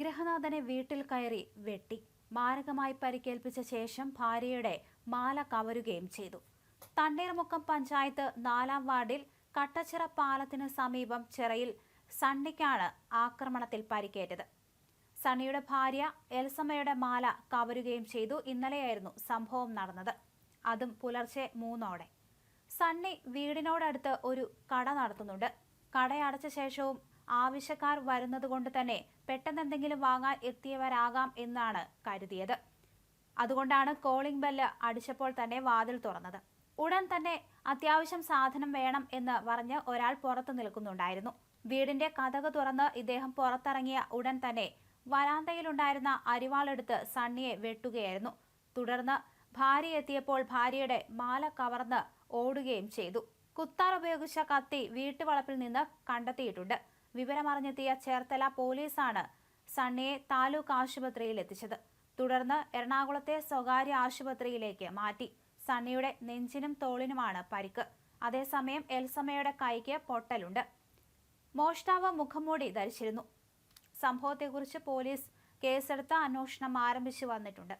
ഗൃഹനാഥനെ വീട്ടിൽ കയറി വെട്ടി. മാരകമായി പരിക്കേൽപ്പിച്ച ശേഷം ഭാര്യയുടെ മാല കവരുകയും ചെയ്തു. തണ്ണീർമുക്കം പഞ്ചായത്ത് നാലാം വാർഡിൽ കട്ടച്ചിറ പാലത്തിന് സമീപം ചിറയിൽ സണ്ണിക്കാണ് ആക്രമണത്തിൽ പരിക്കേറ്റത്. സണ്ണിയുടെ ഭാര്യ എൽസമ്മയുടെ മാല കവരുകയും ചെയ്തു. ഇന്നലെയായിരുന്നു സംഭവം നടന്നത്. അതും പുലർച്ചെ മൂന്നോടെ. സണ്ണി വീടിനോടടുത്ത് ഒരു കട നടത്തുന്നുണ്ട്. കടയടച്ച ശേഷവും ആവശ്യക്കാർ വരുന്നതുകൊണ്ട് തന്നെ പെട്ടെന്ന് എന്തെങ്കിലും വാങ്ങാൻ എത്തിയവരാകാം എന്നാണ് കരുതിയത്. അതുകൊണ്ടാണ് കോളിംഗ് ബെല്ല് അടിച്ചപ്പോൾ തന്നെ വാതിൽ തുറന്നത്. ഉടൻ തന്നെ അത്യാവശ്യം സാധനം വേണം എന്ന് പറഞ്ഞ് ഒരാൾ പുറത്തു നിൽക്കുന്നുണ്ടായിരുന്നു. വീടിന്റെ കഥക് തുറന്ന് ഇദ്ദേഹം പുറത്തിറങ്ങിയ ഉടൻ തന്നെ വരാന്തയിലുണ്ടായിരുന്ന അരിവാളെടുത്ത് സണ്ണിയെ വെട്ടുകയായിരുന്നു. തുടർന്ന് ഭാര്യ എത്തിയപ്പോൾ ഭാര്യയുടെ മാല കവർന്ന് ഓടുകയും ചെയ്തു. കുത്താർ ഉപയോഗിച്ച കത്തി വീട്ടുവളപ്പിൽ നിന്ന് കണ്ടെത്തിയിട്ടുണ്ട്. വിവരമറിഞ്ഞെത്തിയ ചേർത്തല പോലീസാണ് സണ്ണിയെ താലൂക്ക് ആശുപത്രിയിൽ എത്തിച്ചത്. തുടർന്ന് എറണാകുളത്തെ സ്വകാര്യ ആശുപത്രിയിലേക്ക് മാറ്റി. സണ്ണിയുടെ നെഞ്ചിനും തോളിനുമാണ് പരിക്ക്. അതേസമയം എൽസമ്മയുടെ കൈക്ക് പൊട്ടലുണ്ട്. മോഷ്ടാവ് മുഖംമൂടി ധരിച്ചിരുന്നു. സംഭവത്തെക്കുറിച്ച് പോലീസ് കേസെടുത്ത് അന്വേഷണം ആരംഭിച്ചു വന്നിട്ടുണ്ട്.